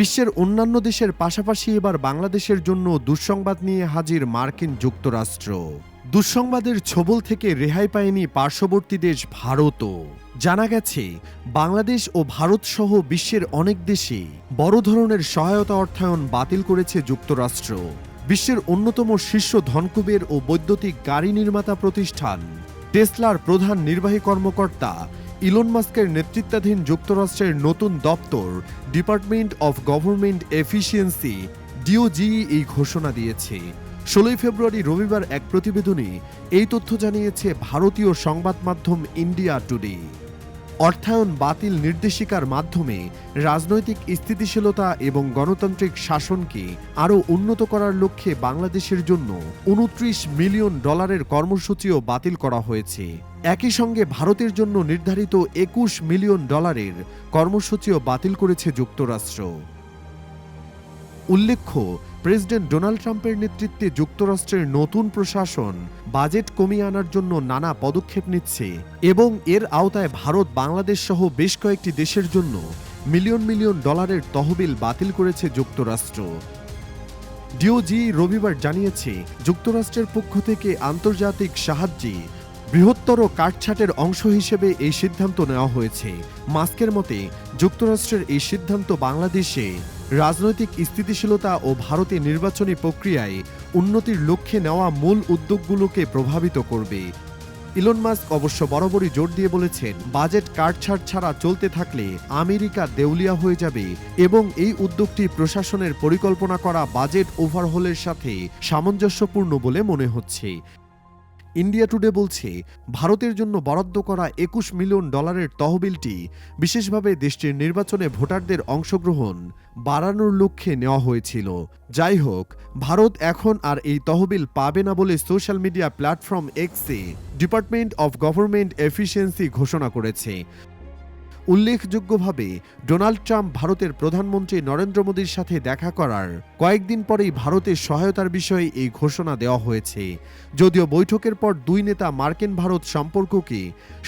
বিশ্বের অন্যান্য দেশের পাশাপাশি এবার বাংলাদেশের জন্য দুঃসংবাদ নিয়ে হাজির মার্কিন যুক্তরাষ্ট্র। দুঃসংবাদের ছবল থেকে রেহাই পায়নি পার্শ্ববর্তী দেশ ভারতও। জানা গেছে, বাংলাদেশ ও ভারত সহ বিশ্বের অনেক দেশে বড় ধরনের সহায়তা অর্থায়ন বাতিল করেছে যুক্তরাষ্ট্র। বিশ্বের অন্যতম শীর্ষ ধনকুবের ও বৈদ্যুতিক গাড়ি নির্মাতা প্রতিষ্ঠান, টেসলার প্রধান নির্বাহী কর্মকর্তা ইলন মাস্কের নেতৃত্বাধীন যুক্তরাষ্ট্রের নতুন দপ্তর, department of government efficiency DOGE এই ঘোষণা দিয়েছে। ষোলোই ফেব্রুয়ারি রবিবার এক প্রতিবেদনে এই তথ্য জানিয়েছে ভারতীয় সংবাদ মাধ্যম ইন্ডিয়া টুডে। অর্থায়ন বাতিল নির্দেশিকার মাধ্যমে রাজনৈতিক স্থিতিশীলতা এবং গণতান্ত্রিক শাসনকে আরও উন্নত করার লক্ষ্যে বাংলাদেশের জন্য উনত্রিশ মিলিয়ন ডলারের কর্মসূচিও বাতিল করা হয়েছে। একই সঙ্গে ভারতের জন্য নির্ধারিত একুশ মিলিয়ন ডলারের কর্মসূচিও বাতিল করেছে যুক্তরাষ্ট্র। উল্লেখ্য, প্রেসিডেন্ট ডোনাল্ড ট্রাম্পের নেতৃত্বে যুক্তরাষ্ট্রের নতুন প্রশাসন বাজেট কমিয়ে আনার জন্য নানা পদক্ষেপ নিচ্ছে এবং এর আওতায় ভারত, বাংলাদেশ সহ বেশ কয়েকটি দেশের জন্য মিলিয়ন মিলিয়ন ডলারের তহবিল বাতিল করেছে যুক্তরাষ্ট্র। ডিওজি রবিবার জানিয়েছে, যুক্তরাষ্ট্রের পক্ষ থেকে আন্তর্জাতিক সাহায্যে বৃহত্তর কাটছাটের অংশ হিসেবে এই সিদ্ধান্ত নেওয়া হয়েছে। মাস্কের মতে, যুক্তরাষ্ট্রের এই সিদ্ধান্ত বাংলাদেশে রাজনৈতিক স্থিতিশীলতা ও ভারতে নির্বাচনী প্রক্রিয়ায় উন্নতির লক্ষ্যে নেওয়া মূল উদ্যোগগুলোকে প্রভাবিত করবে। ইলন মাস্ক অবশ্য বরাবরই জোর দিয়ে বলেছেন, বাজেট কাটছাট ছাড়া চলতে থাকলে আমেরিকা দেউলিয়া হয়ে যাবে এবং এই উদ্যোগটি প্রশাসনের পরিকল্পনা করা বাজেট ওভারহোলের সাথে সামঞ্জস্যপূর্ণ বলে মনে হচ্ছে। ইন্ডিয়া টুডে বলছে, ভারতের জন্য বরাদ্দ করা একুশ মিলিয়ন ডলারের তহবিলটি বিশেষভাবে দেশটির নির্বাচনে ভোটারদের অংশগ্রহণ বাড়ানোর লক্ষ্যে নেওয়া হয়েছিল। যাই হোক, ভারত এখন আর এই তহবিল পাবে না বলে সোশ্যাল মিডিয়া প্ল্যাটফর্ম এক্সে ডিপার্টমেন্ট অফ গভর্নমেন্ট এফিসিয়েন্সি ঘোষণা করেছে। উল্লেখযোগ্যভাবে, ডোনাল্ড ট্রাম্প ভারতের প্রধানমন্ত্রী নরেন্দ্র মোদীর সাথে দেখা করার কয়েকদিন পরেই ভারতের সহায়তার বিষয়ে এই ঘোষণা দেওয়া হয়েছে। যদিও বৈঠকের পর দুই নেতা মার্কিন ভারত সম্পর্ককে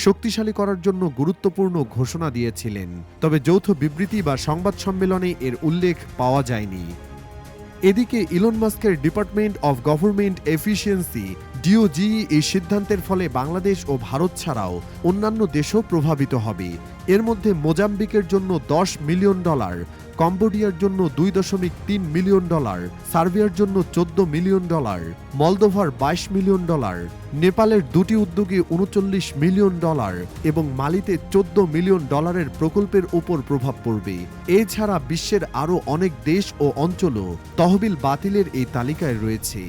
শক্তিশালী করার জন্য গুরুত্বপূর্ণ ঘোষণা দিয়েছিলেন, তবে যৌথ বিবৃতি বা সংবাদ সম্মেলনে এর উল্লেখ পাওয়া যায়নি। এদিকে ইলন মাস্কের department of government efficiency DOGE এই সিদ্ধান্তের ফলে বাংলাদেশ ও ভারত ছাড়াও অন্যান্য দেশও প্রভাবিত হবে। এর মধ্যে মোজাম্বিকের জন্য দশ মিলিয়ন ডলার, কম্বোডিয়ার জন্য দুই দশমিক তিন মিলিয়ন ডলার, সার্বিয়ার জন্য চোদ্দ মিলিয়ন ডলার, মলদোভার বাইশ মিলিয়ন ডলার, নেপালের দুটি উদ্যোগে উনচল্লিশ মিলিয়ন ডলার এবং মালিতে চোদ্দ মিলিয়ন ডলারের প্রকল্পের উপর প্রভাব পড়বে। এছাড়া বিশ্বের আরও অনেক দেশ ও অঞ্চলও তহবিল বাতিলের এই তালিকায় রয়েছে।